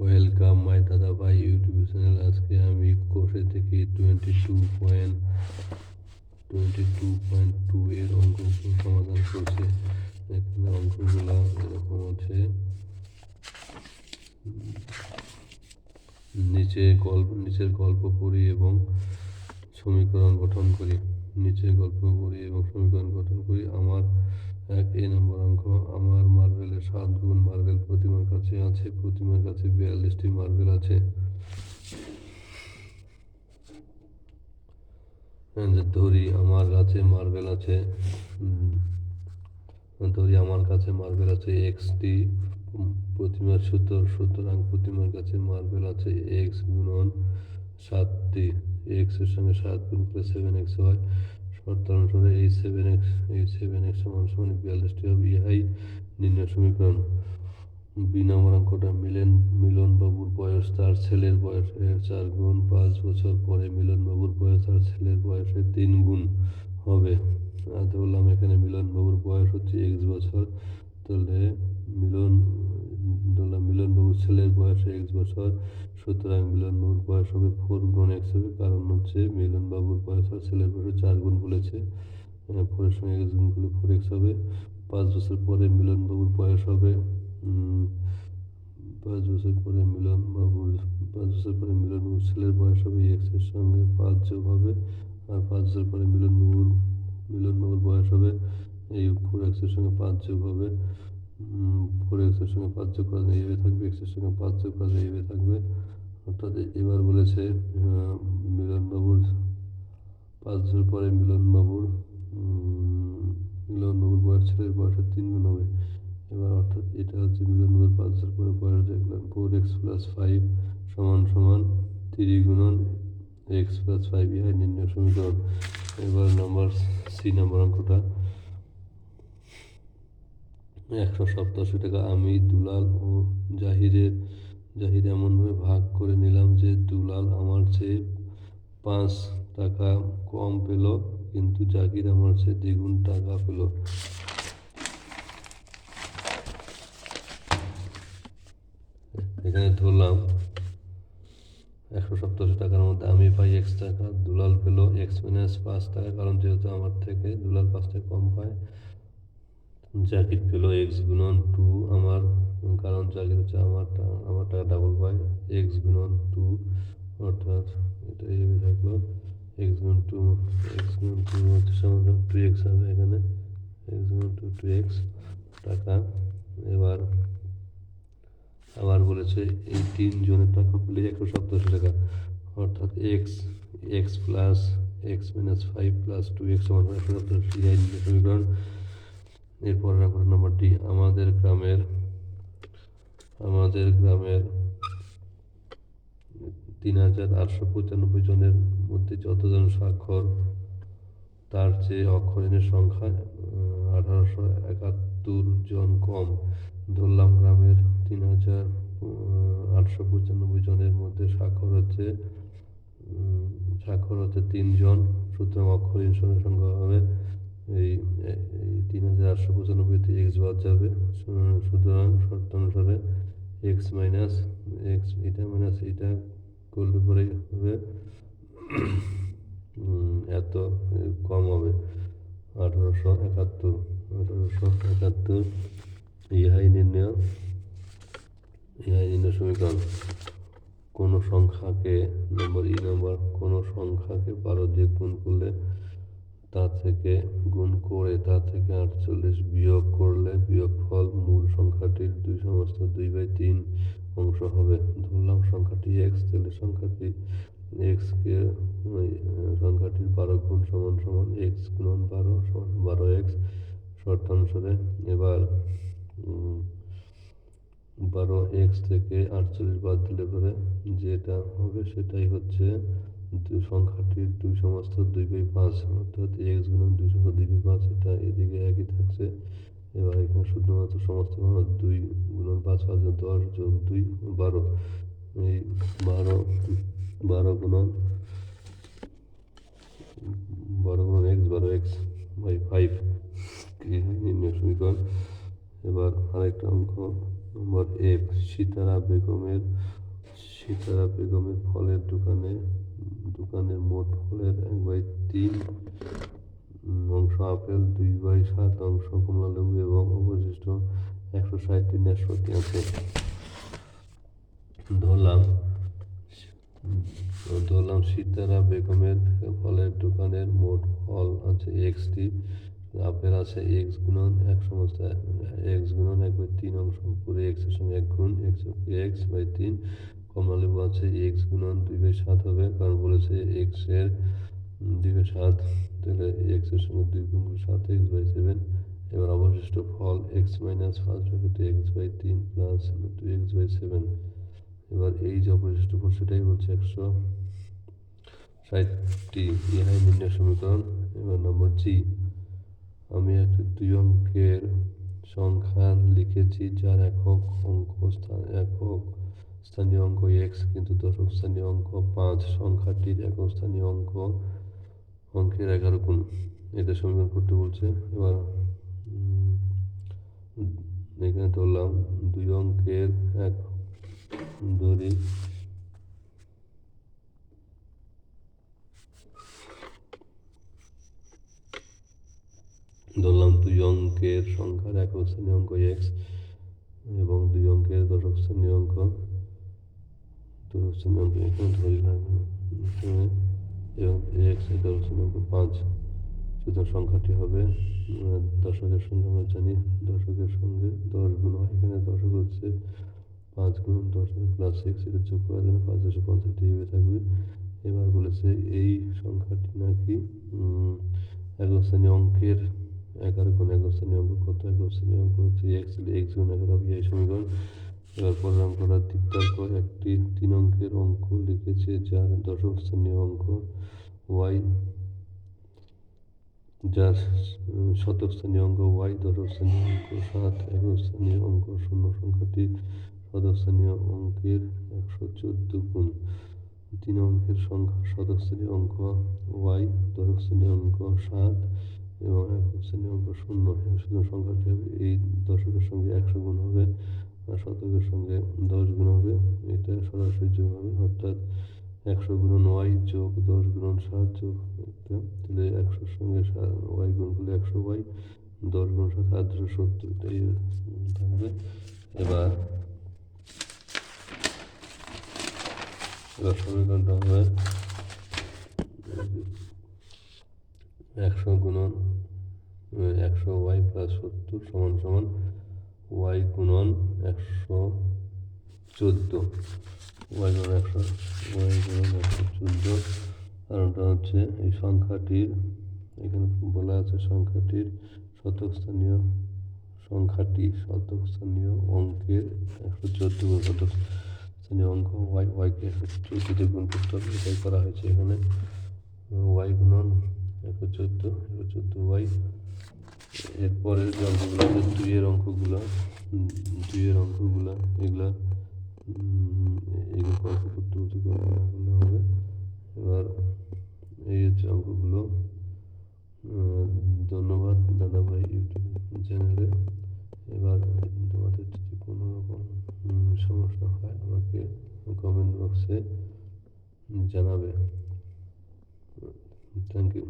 Welcome my দাদা ভাই YouTube channel আজকে আমি কোষে থেকে twenty two point twenty two point two এর অঙ্ক সমাধান করছি। এখানে অঙ্কগুলো এরকম আছে নিচে গল্প, নিচের গল্প পড়ি এবং সমীকরণ গঠন করি। নিচে গল্প পড়ি এবং সমীকরণ গঠন করি। আমার এক এ নম্বর অঙ্ক, আমার মার্বেলের সাত গুণ মার্বেল প্রতিমার কাছে আছে, প্রতিমার কাছে বিয়াল্লিশটি মার্বেল আছে। ধরি আমার কাছে মার্বেল আছে ধরি আমার কাছে মার্বেল আছে এক্সটি প্রতিমার সূত্র, সুতরাং প্রতিমার কাছে মার্বেল আছে এক্স গুণন সাতটি। এক্সের সঙ্গে সাত গুণ করে সেভেন এক্স হয় শর্ত অনুসারে এই সেভেন এক্স, এই সেভেন এক্স সমান সমান বিয়াল্লিশটি হবে ইহাই নির্ণয় সমীকরণ। বি নম্বর অঙ্কটা মিলেন মিলনবাবুর বয়স তার ছেলের বয়সের চার গুণ পাঁচ বছর পরে মিলনবাবুর বয়স তার ছেলের বয়সের তিন গুণ হবে। আর ধরলাম এখানে মিলনবাবুর বয়স হচ্ছে এক্স বছর, তাহলে মিলন ধরলাম মিলনবাবুর ছেলের বয়স এক্স বছর। সুতরাং মিলনবাবুর বয়স হবে ফোর গুণ এক্স হবে, কারণ হচ্ছে মিলনবাবুর বয়স আর ছেলের বয়স চার গুণ বলেছে। ফোরের সঙ্গে এক্স গুণ করলে ফোর এক্স হবে। পাঁচ বছর পরে মিলনবাবুর বয়স হবে পাঁচ বছর পরে মিলন বাবুর, পাঁচ বছর পরে মিলন বাবুর ছেলের বয়স হবে এক্সের সঙ্গে পাঁচ যোগ হবে, আর পাঁচ বছর পরে মিলন বাবুর মিলন বাবুর বয়স হবে এই ফোর এক্সের সঙ্গে পাঁচ যোগ হবে। ফোর এক্সের সঙ্গে পাঁচ যোগ করা যায় থাকবে এক্সের সঙ্গে পাঁচ যোগ করা যায় থাকবে। অর্থাৎ এবার বলেছে আহ, মিলন বাবুর পাঁচ বছর পরে মিলন বাবুর মিলন বাবুর বয়স ছেলের বয়সের তিন গুণ হবে। এবার অর্থাৎ এটা হচ্ছে মিলন বাবুর পাঁচ বছর পরে বয়স দেখলাম। ফোর এক্স প্লাস ফাইভ সমান সমান থ্রি গুণন এক্স প্লাস ফাইভ ইহাই নির্ণয় সমীকরণ। এবার নাম্বার সি নাম্বার অঙ্কটা। একশো সপ্তাশি টাকা আমি দুলাল ও জাহিরের, জাহির এমনভাবে ভাগ করে নিলাম যে দুলাল আমার চেয়ে পাঁচ টাকা কম পেল, কিন্তু জাহির আমার চেয়ে দ্বিগুণ টাকা পেল। এখানে ধরলাম একশো সপ্তাশি টাকার মধ্যে আমি পাই এক্স টাকা, দুলাল পেল এক্স মাইনাস পাঁচ টাকা, কারণ যেহেতু আমার থেকে দুলাল পাঁচ টাকা কম পায় জ্যাকেট পেল এক্স গুণন টু আমার, কারণ জ্যাকেট হচ্ছে আমার আমার টাকা ডাবল পাই এক্স গুণন টু অর্থাৎ এটা এইভাবে থাকল এক্স গুণন টু এক্স গুণন টু হচ্ছে সমান টু এক্স হবে এখানে এক্স গুণন টু টু এক্স টাকা, এবার, আবার বলেছে এই তিন জনের টাকা পেলে একশো সপ্তাশি টাকা, অর্থাৎ x x plus x minus five plus two x সমান একশো সপ্তাশি সমীকরণ এরপর রাখো নম্বর ডি আমাদের গ্রামের আমাদের গ্রামের তিন হাজার আটশো পঁচানব্বই জনের মধ্যে যতজন স্বাক্ষর, তার চেয়ে অক্ষরিণের সংখ্যা আঠারোশো একাত্তর জন কম। ধরলাম গ্রামের তিন হাজার আটশো পঁচানব্বই জনের মধ্যে স্বাক্ষর হচ্ছে স্বাক্ষর হচ্ছে তিনজন, সুতরাং অক্ষরহীন সংখ্যা হবে এই তিন হাজার আটশো পঁচানব্বইতে এক্স বাদ যাবে। সুতরাং শর্ত অনুসারে এক্স মাইনাস এক্স এটা মাইনাস এটা করলে পরে হবে। এত কম হবে। আঠারোশো একাত্তর আঠারোশো একাত্তর, ইহাই নির্ণয় ইহাই নির্ণয় সমীকরণ। কোনো সংখ্যাকে নম্বর ই নম্বর কোনো সংখ্যাকে বারো দিয়ে গুণ করলে তা থেকে গুণ করে তা থেকে আটচল্লিশ বিয়োগ করলে বিয়োগফল মূল সংখ্যাটির দুই সমস্ত দুই বাই তিন অংশ হবে। ধরলাম সংখ্যাটি এক্স তাহলে সংখ্যাটি এক্সকে সংখ্যাটির বারো গুণ সমান সমান এক্স গুণন বারো সমান বারো এক্স শর্তানুসারে। এবার বারো এক্স থেকে আটচল্লিশ বাদ দিলে পরে যেটা হবে সেটাই হচ্ছে সংখ্যাটির দুই সমস্ত দুই বাই পাঁচ, অর্থাৎ এক্স গুণন দুই সমস্ত দুই বাই পাঁচ, এটা এদিকে একই থাকছে। এবার এখানে শুধুমাত্র সমস্ত দুই গুণন পাঁচ পাঁচ দশ যোগ দুই, বারো। এই বারো বারো গুণন বারো গুণন এক্স বারো এক্স বাই ফাইভ নির্ণয় সমীকরণ। এবার আরেকটা অঙ্ক নম্বর এফ সীতারা বেগমের সীতারা বেগমের ফলের দোকানে দোকানের মোট ফলের এক বাই তিন অংশ আপেল, দুই বাই সাত অংশ কমলা লেবু এবং অবশিষ্ট একশো ষাটটি নাশপাতি আছে। ধরলাম ধরলাম সীতারা বেগমের ফলের দোকানের মোট ফল আছে এক্সটি আপেল আছে এক্স গুণন এক সমস্ত এক্স গুণন এক বাই তিন অংশ, পুরো এক্সের সঙ্গে এক গুণ এক্স এক্স বাই তিন কমলা লেবু আছে এক্স গুণন দুই বাই সাত হবে, কারণ বলেছে এক্সের দুই বাই সাত, তাহলে এক্সের সঙ্গে দুই গুণ সাত এক্স বাই সেভেন এবার অবশিষ্ট ফল এক্স মাইনাস ফার্স্ট ব্র্যাকেটে এক্স বাই তিন plus two x by seven এবার এই যে অবশিষ্ট ফল সেটাই বলছে একশো ষাটটি, ইহাই নির্ণয় সমীকরণ, এবার নম্বর জি আমি একটি দুই অঙ্কের সংখ্যা লিখেছি যার একক অঙ্ক স্থান, একক স্থানীয় অঙ্ক এক্স কিন্তু দশক স্থানীয় অঙ্ক পাঁচ, সংখ্যাটির একক স্থানীয় অঙ্ক, অঙ্কের এগারো গুণ। এটা সমীকরণ করতে বলছে, এবার এখানে ধরলাম দুই অঙ্কের এক, ধরি। ধরলাম দুই অঙ্কের সংখ্যার একক স্থানীয় অঙ্ক এক্স এবং দুই অঙ্কের দশক স্থানীয় অঙ্ক। দশক স্থানীয় অঙ্ক এখানে ধরলাম এখানে এবং এক্স দশক স্থানীয় অঙ্ক পাঁচ সুতরাং সংখ্যাটি হবে আহ, দশকের সঙ্গে আমরা জানি দশকের সঙ্গে দশ গুণ হয় এখানে দশক হচ্ছে পাঁচ গুণ দশ প্লাস সিক্স এটা যোগ করার জন্য পাঁচ দুশো পঞ্চাশটি হিসেবে থাকবে এবার বলেছে এই সংখ্যাটি নাকি একক শ্রেণি অঙ্কের এগারো গুণ একক শ্রেণি অঙ্ক কত একক শ্রেণি অঙ্ক হচ্ছে এক্স এক্স গুণ এগারো এই সমীকরণ এবার পরের অঙ্কটা তিপ্তার্ক একটি তিন অঙ্কের অঙ্ক লিখেছে, যার দশক শ্রেণীয় অঙ্ক ওয়াই, যার শতক স্থানীয় অঙ্ক ওয়াই দশক স্থানীয় অঙ্ক সাত, একক স্থানীয় অঙ্ক শূন্য সংখ্যাটি শতক স্থানীয় অঙ্কের একশো চোদ্দ গুণ। তিন অঙ্কের সংখ্যা শ্রেণির অঙ্ক ওয়াই দশক শ্রেণির অঙ্ক সাত এবং একক শ্রেণির অঙ্ক শূন্য। সুতরাং সংখ্যাটি হবে এই দশকের সঙ্গে একশো গুণ হবে। শতকের সঙ্গে দশ গুণ হবে। এটা সরাসরি যোগ হবে, অর্থাৎ একশো গুণন ওয়াই যোগ দশ গুণন সাত যোগ তাহলে একশোর সঙ্গে ওয়াই গুণ করলে একশো ওয়াই, দশ গুণ সাত সাত দুশো সত্তর এটাই থাকবে এবার এবার সমীকরণটা হবে। একশো গুণন, একশো ওয়াই প্লাস সত্তর সমান সমান ওয়াই গুণন একশো চোদ্দ ওয়াই গুণন একশো ওয়াই গুণন একশো চোদ্দ। কারণটা হচ্ছে এই সংখ্যাটির, এখানে বলা আছে সংখ্যাটির শতক স্থানীয় সংখ্যাটি শতক স্থানীয় অঙ্কের একশো চোদ্দ গুণ শতক স্থানীয় অঙ্ক ওয়াই ওয়াইকে একশো চোদ্দোতে গুণ করতে হবে, এটাই করা হয়েছে এখানে। ওয়াই গুণন একশো চোদ্দ একশো চোদ্দ ওয়াই এরপরের যে দুইয়ের অঙ্কগুলো দুইয়ের অঙ্কগুলো, এগুলা এগুলো অঙ্ক করতে করতে করলে হবে। এবার এই হচ্ছে অঙ্কগুলো। ধন্যবাদ দাদাভাই ইউটিউব চ্যানেলে। এবার তোমাদের যদি কোনো রকম সমস্যা হয় আমাকে কমেন্ট বক্সে জানাবে। Thank you